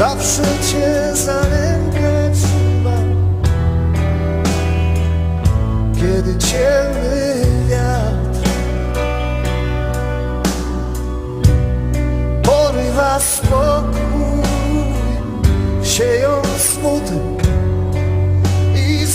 Zawsze cię za rękę trzymam. Kiedy ciemny wiatr Porywa spokój